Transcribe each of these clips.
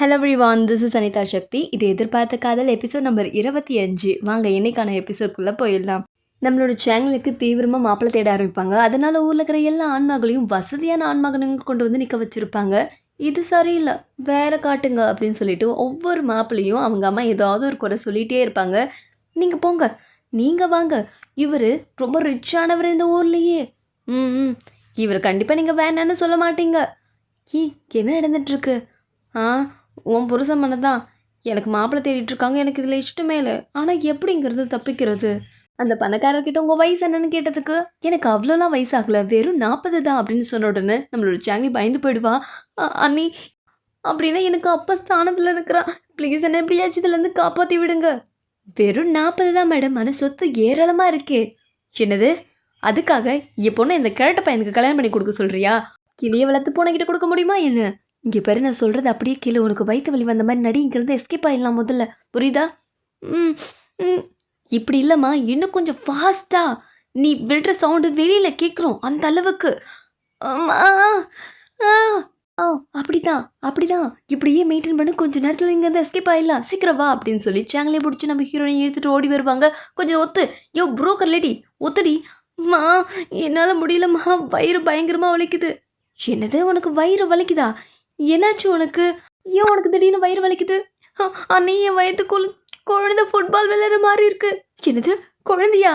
Hello everyone this is Anitha Sakthi இது எதிர்பார்த்த காதல் எபிசோட் நம்பர் இருபத்தி அஞ்சு. வாங்க இன்னைக்கான எபிசோட்குள்ளே போயிடலாம். நம்மளோட சேனலுக்கு தீவிரமாக மாப்பிள்ளை தேட ஆரம்பிப்பாங்க. அதனால் ஊரில் இருக்கிற எல்லா ஆண்மகளையும் வசதியான ஆண்மகனுங்க கொண்டு வந்து நிற்க வச்சுருப்பாங்க. இது சரியில்லை வேற காட்டுங்க அப்படின்னு சொல்லிட்டு ஒவ்வொரு மாப்பிள்ளையும் அவங்க அம்மா ஏதாவது ஒரு குறை சொல்லிகிட்டே இருப்பாங்க. நீங்கள் போங்க நீங்கள் வாங்க. இவர் ரொம்ப ரிச்சானவர் இந்த ஊர்லேயே. ம் ம். இவர் கண்டிப்பாக நீங்கள் வேணான்னு சொல்ல மாட்டீங்க. ஈ என்ன நடந்துட்டுருக்கு ஆ உன் புருஷன் மனதான் எனக்கு மாப்பிள்ளை தேடிட்டு இருக்காங்க எனக்கு இதில் இஷ்டமே இல்லை. ஆனால் எப்படிங்கிறது தப்பிக்கிறது? அந்த பணக்காரர்கிட்ட உங்கள் வயசு என்னன்னு கேட்டதுக்கு எனக்கு அவ்வளோலாம் வயசாகல வெறும் நாற்பது தான் அப்படின்னு சொன்ன உடனே நம்மளோட சாங்கி பயந்து போயிடுவா. அண்ணி அப்படின்னா எனக்கு அப்பா ஸ்தானத்தில் இருக்கிறா ப்ளீஸ் என்ன எப்படியாச்சும் இதுலேருந்து காப்பாற்றி விடுங்க. வெறும் நாற்பது தான் மேடம் ஆனால் சொத்து ஏராளமாக இருக்கே. என்னது? அதுக்காக என் பொண்ணு இந்த கிழட்ட பையனுக்கு கல்யாணம் பண்ணி கொடுக்க சொல்கிறியா கிளியை வளர்த்து போனக்கிட்ட கொடுக்க முடியுமா என்ன? இங்கே பாரு நான் சொல்கிறது அப்படியே கீழே உனக்கு வயிற்று வலி வந்த மாதிரி நடி இங்கிருந்து எஸ்கேப் ஆயிடலாம் முதல்ல. புரியுதா? ம் ம். இப்படி இல்லைம்மா இன்னும் கொஞ்சம் ஃபாஸ்ட்டாக நீ விடுற சவுண்டு வெளியில் கேட்குறோம் அந்த அளவுக்கு. ஆமா, ஆ. ஆ அப்படிதான் அப்படிதான். இப்படியே மெயின்டைன் பண்ணி கொஞ்ச நேரத்தில் இங்கேருந்து எஸ்கேப் ஆயிடலாம். சீக்கிரம் வா அப்படின்னு சொல்லி சேங்கலே பிடிச்சி நம்ம ஹீரோயின் இழுத்துட்டு ஓடி வருவாங்க. கொஞ்சம் ஒத்து. யோ புரோக்கர் லேடி ஒத்துடி. மா என்னால் முடியலம்மா. வயிறு பயங்கரமாக வலிக்குது. என்னது உனக்கு வயிறு வலிக்குதா? என்னாச்சு உனக்கு? ஏன் உனக்கு திடீர்னு வயிறு வலிக்குது? அ, அண்ணே என் வயத்துக்குள் குழந்தை ஃபுட்பால் விளையாடுற மாதிரி இருக்கு. என்னது? குழந்தையா?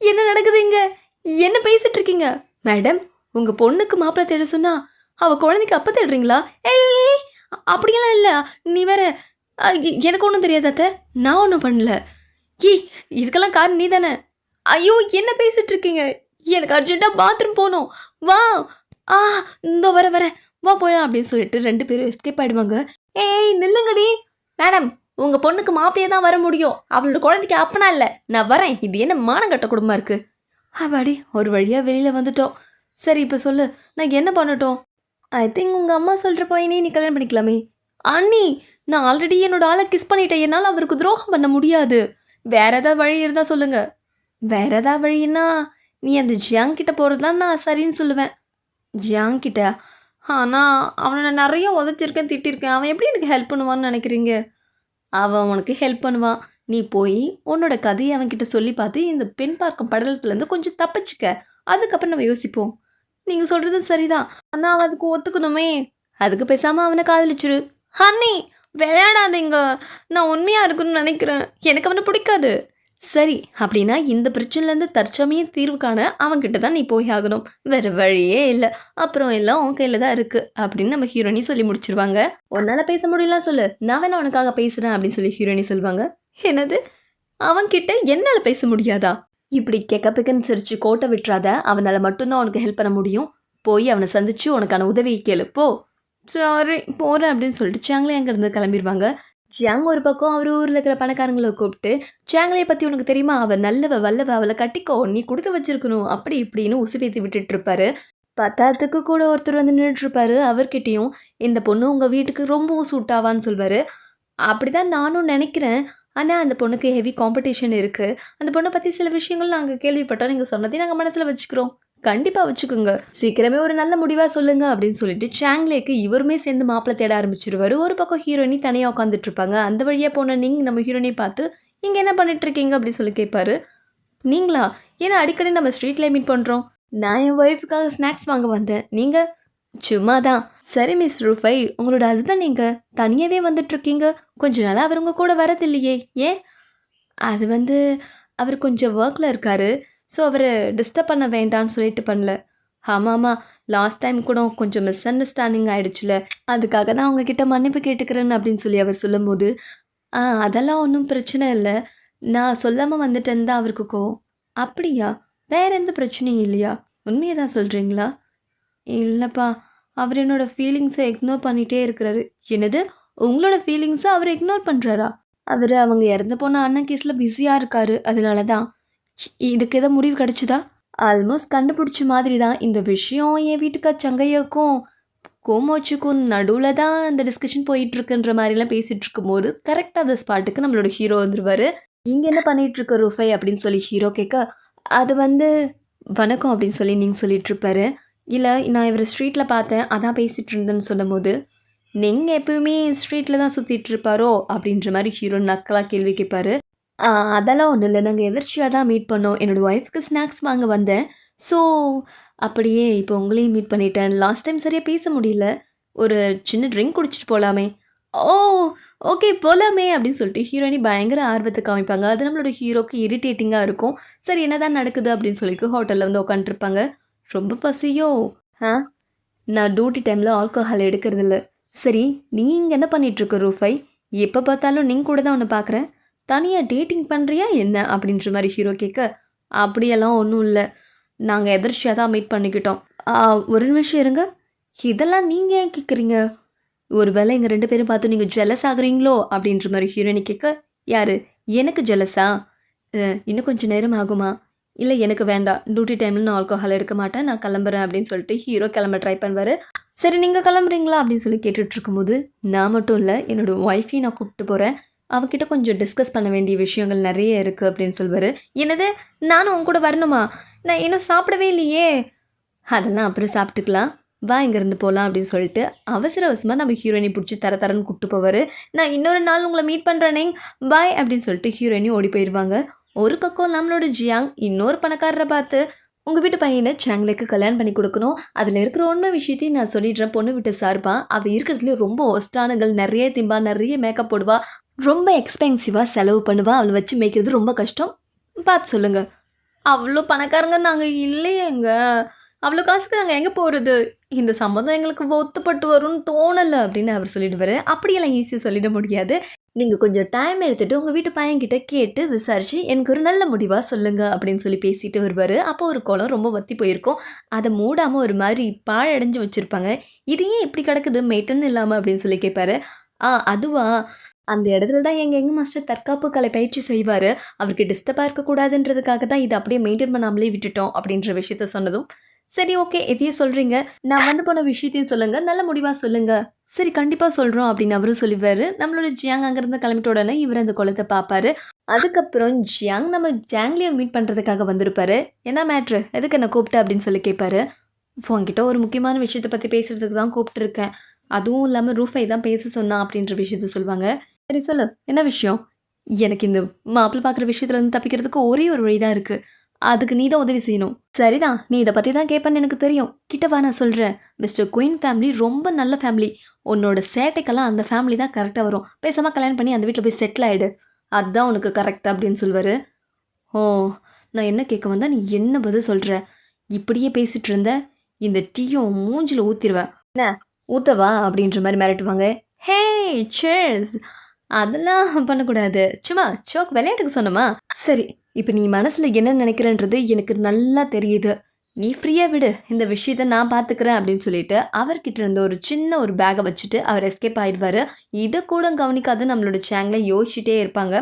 என்ன நடக்குது இங்க? என்ன பேசிட்டு இருக்கீங்க? மேடம் உங்க பொண்ணுக்கு மாப்பிள்ளை தேட சொன்னா அவ குழந்தைக்கு அப்ப தேடுறீங்களா? ஏய் அப்படியெல்லாம் இல்லை. நீ வேற எனக்கு ஒன்றும் தெரியாத அத்தை. நான் ஒன்றும் பண்ணல. ஈ இதுக்கெல்லாம் காரணம் நீ தானே ஐயோ என்ன பேசிட்டு இருக்கீங்க? எனக்கு அர்ஜென்ட்டாக பாத்ரூம் போகணும் வா. ஆ இந்த வர வர. வா போயலாம் அப்படின்னு சொல்லிட்டு ரெண்டு பேரும் எஸ்கேப் ஆயிடுவாங்க. ஏய் நில்லுங்கடி. மேடம் உங்கள் பொண்ணுக்கு மாப்பிளையே தான் வர முடியும். அவளோட குழந்தைக்கு அப்பனா இல்லை. நான் வரேன். இது என்ன மானங்கட்ட குடும்பமாக இருக்குது அவாடி ஒரு வழியாக வெளியில் வந்துட்டோம். சரி இப்போ சொல்லு. நான் என்ன பண்ணட்டும்? ஐ திங்க் உங்கள் அம்மா சொல்கிற பையனே நீ கல்யாணம் பண்ணிக்கலாமே. அண்ணி நான் ஆல்ரெடி என்னோட ஆளை கிஸ் பண்ணிட்டேன். என்னால் அவருக்கு துரோகம் பண்ண முடியாது. வேற ஏதாவது வழி இருந்தால் சொல்லுங்க. வேற ஏதாவது வழின்னா நீ அந்த ஜியாங் கிட்ட போகிறது தான் நான் சரின்னு சொல்லுவேன். ஜியாங் கிட்ட? ஆனால் அவனை நான் நிறைய உதச்சிருக்கேன் திட்டிருக்கேன். அவன் எப்படி எனக்கு ஹெல்ப் பண்ணுவான்னு நினைக்கிறீங்க? அவன் உனக்கு ஹெல்ப் பண்ணுவான். நீ போய் உன்னோட கதையை அவன்கிட்ட சொல்லி பார்த்து இந்த பெண் பார்க்கும் படலத்துலேருந்து கொஞ்சம் தப்பிச்சுக்க. அதுக்கப்புறம் நம்ம யோசிப்போம். நீங்கள் சொல்கிறது சரிதான். ஆனால் அவன் அதுக்கு ஒத்துக்கணுமே. அதுக்கு பேசாமல் அவனை காதலிச்சிரு. ஹன்னி விளையாடாதீங்க. நான் உண்மையாக இருக்கணும்னு நினைக்கிறேன். எனக்கு அவனை பிடிக்காது. சரி அப்படின்னா இந்த பிரச்சனைலேருந்து தற்சமயம் தீர்வு காண அவன்கிட்ட தான் நீ போய் ஆகணும். வேறு வழியே இல்லை. அப்புறம் எல்லாம் உன் கையில் தான் இருக்குது அப்படின்னு நம்ம ஹீரோனி சொல்லி முடிச்சிருவாங்க. உன்னால் பேச முடியல சொல்லு. நான் வேணா உனக்காக பேசுகிறேன் அப்படின்னு சொல்லி ஹீரோனி சொல்லுவாங்க என்னது? அவன்கிட்ட என்னால் பேச முடியாதா? இப்படி கெக்கப்பிக்கன்னு சிரிச்சு கோட்டை விட்டுறாத. அவனால் மட்டும்தான் உனக்கு ஹெல்ப் பண்ண முடியும். போய் அவனை சந்திச்சு உனக்கான உதவியை கேளு. போ. சாரி போகிறேன் அப்படின்னு சொல்லிட்டு சாங்களே அங்கேருந்து கிளம்பிடுவாங்க ஜாங் ஒரு பக்கம் அவர் ஊரில் இருக்கிற பணக்காரங்களை கூப்பிட்டு சாங்கலையை பற்றி உனக்கு தெரியுமா? அவள் நல்லவ வல்லவ அவளை கட்டிக்கோ. நீ கொடுத்து வச்சிருக்கணும். அப்படி இப்படின்னு உசுப்பேத்தி விட்டுட்டு இருப்பாரு பத்தாத்துக்கு கூட ஒருத்தர் வந்து நின்றுட்டுருப்பாரு அவர்கிட்டையும் இந்த பொண்ணு உங்கள் வீட்டுக்கு ரொம்பவும் சூட் ஆவான்னு சொல்வார். அப்படி தான் நானும் நினைக்கிறேன். ஆனால் அந்த பொண்ணுக்கு ஹெவி காம்படிஷன் இருக்குது அந்த பொண்ணை பற்றி சில விஷயங்கள் நாங்கள் கேள்விப்பட்டோம். நீங்கள் சொன்னதையும் நாங்கள் மனசில் வச்சுக்கிறோம். கண்டிப்பாக வச்சுக்கோங்க. சீக்கிரமே ஒரு நல்ல முடிவாக சொல்லுங்க அப்படின்னு சொல்லிட்டு சாங்லேக்கு இவருமே சேர்ந்து மாப்பிள்ளை தேட ஆரம்பிச்சிருவாரு. ஒரு பக்கம் ஹீரோயினி தனியாக உட்காந்துட்டு இருப்பாங்க. அந்த வழியாக போன நீங்கள் நம்ம ஹீரோயினை பார்த்து இங்கே என்ன பண்ணிட்டு இருக்கீங்க? அப்படின்னு சொல்லி கேட்பாரு. நீங்களா? ஏன்னா அடிக்கடி நம்ம ஸ்ட்ரீட்ல மீட் பண்ணுறோம் நான் என் ஒய்ஃபுக்காக ஸ்நாக்ஸ் வாங்க வந்தேன். நீங்கள் சும்மா தான் சரி மிஸ் ரூஃபை உங்களோட ஹஸ்பண்ட் எங்க தனியாகவே வந்துட்டுருக்கீங்க கொஞ்ச நாளாக அவர் உங்கள் கூட வரதில்லையே. ஏன்? அது வந்து அவர் கொஞ்சம் ஒர்க்கில் இருக்காரு. ஸோ அவரை டிஸ்டர்ப் பண்ண வேண்டாம்னு சொல்லிட்டு பண்ணல. ஆமாம் ஆமாம் லாஸ்ட் டைம் கூட கொஞ்சம் மிஸ் அண்டர்ஸ்டாண்டிங் ஆகிடுச்சுல அதுக்காக நான் அவங்கக்கிட்ட மன்னிப்பு கேட்டுக்கிறேன் அப்படின்னு சொல்லி அவர் சொல்லும்போது ஆ அதெல்லாம் ஒன்றும் பிரச்சனை இல்லை. நான் சொல்லாமல் வந்துட்டேன்னு தான் அவருக்கு கோவம். அப்படியா? வேற எந்த பிரச்சனையும் இல்லையா? உண்மையை தான் சொல்கிறீங்களா இல்லைப்பா. அவர் என்னோடய ஃபீலிங்ஸை இக்னோர் பண்ணிகிட்டே இருக்கிறாரு. என்னது? உங்களோட ஃபீலிங்ஸை அவர் இக்னோர் பண்ணுறாரா அவர் அவங்க இறந்து போன அண்ணன் கேஸில் பிஸியாக இருக்காரு. அதனால தான். இதுக்கு ஏதோ முடிவு கிடச்சிதா? ஆல்மோஸ்ட் கண்டுபிடிச்ச மாதிரி தான் இந்த விஷயம் என் வீட்டுக்கார் சங்கையாக்கும் கோமோச்சுக்கும் நடுவில் தான் இந்த டிஸ்கஷன் போயிட்டுருக்குன்ற மாதிரிலாம் பேசிகிட்டு இருக்கும்போது கரெக்டாக அந்த ஸ்பாட்டுக்கு நம்மளோட ஹீரோ வந்துருவாரு. இங்கே என்ன பண்ணிகிட்ருக்க ரூஃபை அப்படின்னு சொல்லி ஹீரோ கேட்க அது வந்து வணக்கம் அப்படின்னு சொல்லி நீங்கள் சொல்லிட்டு இல்லை நான் இவர் ஸ்ட்ரீட்டில் பார்த்தேன் அதான் பேசிகிட்டு இருந்தேன்னு சொல்லும்போது நீங்கள் எப்பவுமே ஸ்ட்ரீட்டில் தான் சுற்றிட்டு இருப்பாரோ அப்படின்ற மாதிரி ஹீரோ நக்கலாக கேள்வி கேட்பாரு. அதெல்லாம் ஒன்றும் இல்லை. நாங்கள் எதிர்ச்சியாக தான் மீட் பண்ணோம். என்னோட ஒய்ஃப்க்கு ஸ்நாக்ஸ் வாங்க வந்தேன். ஸோ அப்படியே இப்போ உங்களையும் மீட் பண்ணிட்டேன். லாஸ்ட் டைம் சரியாக பேச முடியல. ஒரு சின்ன ட்ரிங்க் குடிச்சிட்டு போகலாமே ஓ ஓகே போகலாமே அப்படின்னு சொல்லிட்டு ஹீரோயினி பயங்கர ஆர்வத்தை காமிப்பாங்க. அது நம்மளோட ஹீரோக்கு இரிட்டேட்டிங்காக இருக்கும். சரி என்னதான் நடக்குது அப்படின்னு சொல்லிட்டு ஹோட்டலில் வந்து உட்காந்துருப்பாங்க ரொம்ப பசியோ? ஆ? நான் டியூட்டி டைமில் ஆல்கோஹால் எடுக்கிறது இல்லை சரி நீங்கள் என்ன பண்ணிகிட்ருக்க ரூஃபை? எப்போ பார்த்தாலும் நீங்கள் கூட தான் ஒன்று பார்க்குறேன். தனியாக டேட்டிங் பண்ணுறியா என்ன? அப்படின்ற மாதிரி ஹீரோ கேட்க அப்படியெல்லாம் ஒன்றும் இல்லை. நாங்கள் எதிர்ச்சியாக தான் மீட் பண்ணிக்கிட்டோம். ஒரு நிமிஷம் இருங்க. இதெல்லாம் நீங்கள் ஏன் கேட்குறீங்க ஒரு வேளை எங்கள் ரெண்டு பேரும் பார்த்து நீங்கள் ஜெலஸ் ஆகுறீங்களோ? அப்படின்ற மாதிரி ஹீரோயினி கேட்க யார்? எனக்கு ஜெலஸா இன்னும் கொஞ்சம் நேரம் ஆகுமா? இல்லை எனக்கு வேண்டாம். டியூட்டி டைமில் நான் ஆல்கோஹால் எடுக்க மாட்டேன். நான் கிளம்புறேன் அப்படின்னு சொல்லிட்டு ஹீரோ கிளம்ப ட்ரை பண்ணுவார். சரி நீங்கள் கிளம்புறீங்களா? அப்படின்னு சொல்லி கேட்டுட்ருக்கும்போது நான் மட்டும் இல்லை என்னோட ஒய்ஃபையும் நான் கூப்பிட்டு போகிறேன் அவகிட்ட கொஞ்சம் டிஸ்கஸ் பண்ண வேண்டிய விஷயங்கள் நிறைய இருக்குது அப்படின்னு சொல்வார். என்னது? நானும் உன் கூட வரணுமா? நான் இன்னும் சாப்பிடவே இல்லையே. அதெல்லாம் அப்புறம் சாப்பிட்டுக்கலாம். வா இங்கேருந்து போகலாம் அப்படின்னு சொல்லிட்டு அவசர அவசரமாக நம்ம ஹீரோயினி பிடிச்சி தர தரன்னு கூப்பிட்டு போவார். நான் இன்னொரு நாள் உங்களை மீட் பண்ணுறேனே பாய் அப்படின்னு சொல்லிட்டு ஹீரோயினி ஓடி போயிடுவாங்க. ஒரு பக்கம் நம்மளோட ஜியாங் இன்னொரு பணக்காரரை பார்த்து உங்கள் வீட்டு பையனை சாங்லேக்கு கல்யாணம் பண்ணி கொடுக்கணும். அதில் இருக்கிற உண்மை விஷயத்தையும் நான் சொல்லிடுறேன். பொண்ணு விட்டு சார்பா அவள் இருக்கிறதுலே ரொம்ப ஒஸ்டானங்கள் நிறைய திம்பா நிறைய மேக்கப் போடுவா. ரொம்ப எக்ஸ்பென்சிவாக செலவு பண்ணுவா அவளை வச்சு மேய்க்கிறது ரொம்ப கஷ்டம். பார்த்து சொல்லுங்க. அவ்வளோ பணக்காரங்க நாங்கள் இல்லையேங்க. அவ்வளோ காசுக்கு நாங்கள் எங்கே போகிறது இந்த சம்மந்தம் எங்களுக்கு ஒத்துப்பட்டு வரும்னு தோணலை அப்படின்னு அவர் சொல்லிடுவார். அப்படியெல்லாம் ஈஸியாக சொல்லிட முடியாது. நீங்கள் கொஞ்சம் டைம் எடுத்துகிட்டு உங்கள் வீட்டு பையன்கிட்ட கேட்டு விசாரித்து எனக்கு ஒரு நல்ல முடிவாக சொல்லுங்கள் அப்படின்னு சொல்லி பேசிட்டு வருவார். அப்போ ஒரு குளம் ரொம்ப வத்தி போயிருக்கும். அதை மூடாமல் ஒரு மாதிரி பாழடைஞ்சு வச்சுருப்பாங்க. இது ஏன் இப்படி கிடக்குது? மெயிட்டன் இல்லாமல் அப்படின்னு சொல்லி கேட்பாரு. ஆ அதுவா? அந்த இடத்துல தான் எங்கள் எங்கள் மாஸ்டர் தற்காப்பு கலை பயிற்சி செய்வார். அவருக்கு டிஸ்டர்பாக இருக்கக்கூடாதுன்றதுக்காக தான் இதை அப்படியே மெயின்டைன் பண்ணாமலே விட்டுட்டோம் அப்படின்ற விஷயத்த சொன்னதும் சரி ஓகே எதையும் சொல்கிறீங்க நான் வந்து போன விஷயத்தையும் சொல்லுங்கள் நல்ல முடிவாக சொல்லுங்கள் சரி கண்டிப்பாக சொல்கிறோம் அப்படின்னு அவரும் சொல்லிவார் நம்மளோட ஜியாங் அங்கேருந்து கிளம்பிட்ட உடனே இவர் அந்த குளத்தை பார்ப்பாரு. அதுக்கப்புறம் ஜியாங் நம்ம ஜாங்லியை மீட் பண்ணுறதுக்காக வந்திருப்பாரு. என்ன மேட்ரு எதுக்கு என்ன கூப்பிட்ட? அப்படின்னு சொல்லி கேட்பாரு. உங்ககிட்ட ஒரு முக்கியமான விஷயத்தை பற்றி பேசுகிறதுக்கு தான் கூப்பிட்டுருக்கேன். அதுவும் இல்லாமல் ரூஃபை தான் பேச சொன்னா அப்படின்ற விஷயத்த சொல்லுவாங்க சரி சொல்லு. என்ன விஷயம்? எனக்கு இந்த மாப்பிள்ளை பார்க்குற விஷயத்துல இருந்து தப்பிக்கிறதுக்கு ஒரே ஒரு வழி தான் இருக்குது அதுக்கு நீ தான் உதவி செய்யணும். சரிதான் நீ இதை பற்றி தான் கேட்பேன்னு எனக்கு தெரியும். கிட்டவா நான் சொல்கிறேன் மிஸ்டர் குயின் ஃபேமிலி ரொம்ப நல்ல ஃபேமிலி. உன்னோட சேட்டைக்கெல்லாம் அந்த ஃபேமிலி தான் கரெக்டாக வரும். பேசாமல் கல்யாணம் பண்ணி அந்த வீட்டில் போய் செட்டில் ஆகிடு அதுதான் உனக்கு கரெக்ட் அப்படின்னு சொல்வார். ஓ நான் என்ன கேட்க வந்தா நீ என்ன பதில் சொல்கிற இப்படியே பேசிட்டு இருந்த இந்த டீயும் மூஞ்சில் ஊற்றிடுவேன் என்ன? ஊத்தவா? அப்படின்ற மாதிரி மிரட்டுவாங்க. ஹே சேர்ஸ் அதெல்லாம் பண்ணக்கூடாது. சும்மா சோக் விளையாட்டுக்கு சொன்னமா? சரி இப்போ நீ மனசில் என்ன நினைக்கிறன்றது எனக்கு நல்லா தெரியுது. நீ ஃப்ரீயாக விடு. இந்த விஷயத்த நான் பார்த்துக்கிறேன் அப்படின்னு சொல்லிட்டு அவர்கிட்ட இருந்த ஒரு சின்ன ஒரு பேக்கை வச்சுட்டு அவர் எஸ்கேப் ஆயிடுவார். இதை கூட கவனிக்காது நம்மளோட சேங்கில் யோசிச்சுட்டே இருப்பாங்க.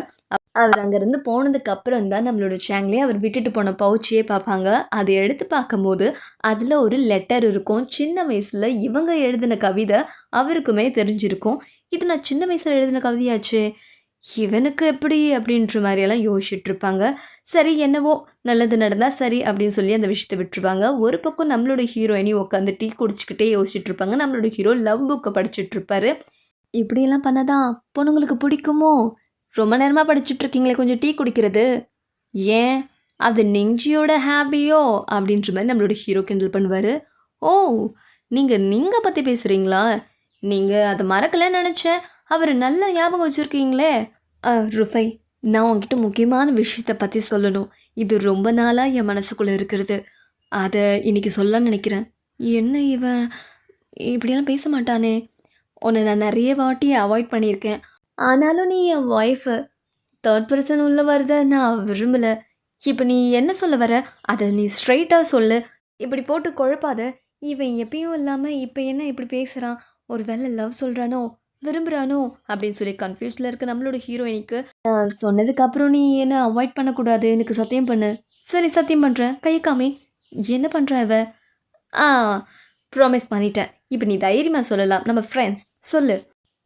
அவர் அங்கேருந்து போனதுக்கு அப்புறம் தான் நம்மளோட சேங்லேயே அவர் விட்டுட்டு போன பவுச்சியே பார்ப்பாங்க. அதை எடுத்து பார்க்கும்போது அதில் ஒரு லெட்டர் இருக்கும். சின்ன வயசில் இவங்க எழுதின கவிதை அவருக்குமே தெரிஞ்சிருக்கும். இது நான் சின்ன வயசில் எழுதின கவிதையாச்சே. இவனுக்கு எப்படி அப்படின்ற மாதிரியெல்லாம் யோசிச்சுட்ருப்பாங்க. சரி என்னவோ நல்லது நடந்தால் சரி அப்படின்னு சொல்லி அந்த விஷயத்தை விட்டுருவாங்க. ஒரு பக்கம் நம்மளோட ஹீரோயினி உட்காந்து டீ குடிச்சிக்கிட்டே யோசிச்சுட்ருப்பாங்க. நம்மளோட ஹீரோ லவ் புக்கை படிச்சுட்ருப்பாரு. இப்படியெல்லாம் பண்ணாதான் பொண்ணுங்களுக்கு பிடிக்குமோ? ரொம்ப நேரமாக படிச்சுட்ருக்கீங்களே கொஞ்சம் டீ குடிக்கிறது. ஏன்? அது நெஞ்சியோட ஹாப்பியோ அப்படின்ற மாதிரி நம்மளோட ஹீரோ கிண்டல் பண்ணுவார். ஓ நீங்கள் நீங்கள் பற்றி பேசுகிறீங்களா நீங்கள் அதை மறக்கலன்னு நினச்சேன். அவர் நல்ல ஞாபகம் வச்சுருக்கீங்களே. ருஃபை நான் உங்ககிட்ட முக்கியமான விஷயத்தை பற்றி சொல்லணும். இது ரொம்ப நாளாக என் மனசுக்குள்ளே இருக்கிறது. அதை இன்னைக்கு சொல்ல நினைக்கிறேன். என்ன இவன்? இப்படியெல்லாம் பேச மாட்டானே. உன்னை நான் நிறைய வாட்டி அவாய்ட் பண்ணியிருக்கேன். ஆனாலும் நீ என் ஒய்ஃபு தேர்ட் பர்சன் உள்ள வரத நான் விரும்பலை. இப்போ நீ என்ன சொல்ல வர? அதை நீ ஸ்ட்ரைட்டாக சொல்லு. இப்படி போட்டு குழப்பாத. இவன் எப்பயும் இல்லாமல் இப்போ என்ன இப்படி பேசுகிறான் ஒரு வேலை லவ் சொல்கிறானோ விரும்புகிறானோ அப்படின்னு சொல்லி கன்ஃபியூஸில் இருக்க நம்மளோட ஹீரோயினுக்கு நான் நீ என்ன அவாய்ட் பண்ணக்கூடாது. எனக்கு சத்தியம் பண்ணு. சரி சத்தியம் பண்ணுறேன் கையை காமி. என்ன பண்ணுற இவ ஆ ப்ராமிஸ் பண்ணிட்டேன். இப்போ நீ தைரியமாக சொல்லலாம். நம்ம ஃப்ரெண்ட்ஸ் சொல்லு.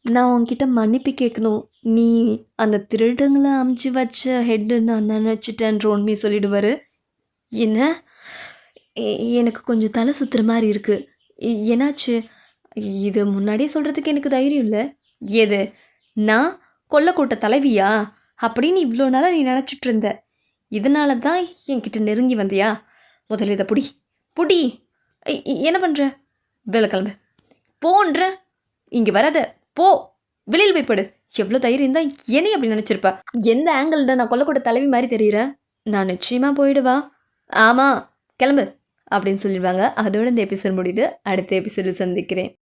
நான் உன்கிட்ட மன்னிப்பு கேட்கணும். நீ அந்த திருடங்களை அமுச்சு வச்ச ஹெட்டு நான் நினச்சிட்டேன்ற உண்மையை சொல்லிடுவார். என்ன? எனக்கு கொஞ்சம் தலை சுற்றுற மாதிரி இருக்குது என்னாச்சு? இது முன்னாடியே சொல்கிறதுக்கு எனக்கு தைரியம் இல்லை. எது? நான் கொல்லக்கூட்ட தலைவியா? அப்படின்னு இவ்வளோ நாளாக நீ நினச்சிட்டு இருந்த. இதனால தான் என்கிட்ட நெருங்கி வந்தியா? முதல்ல இதை புடி. புடி. இ- என்ன பண்ணுற வேலை கிளம்பு. போன்ற. இங்கே வராத. போ. வெளியில் போய் படு. எவ்வளோ தைரியம் தான் என்னை அப்படி நினச்சிருப்ப? எந்த ஆங்கிள் நான் கொல்லக்கூட தலைவி மாதிரி தெரிகிறேன் நான் நிச்சயமாக போயிடுவா. ஆமாம் கிளம்பு. அப்படின்னு சொல்லிடுவாங்க. அதோட இந்த எபிசோட் முடியுது. அடுத்த எபிசோடில் சந்திக்கிறேன்.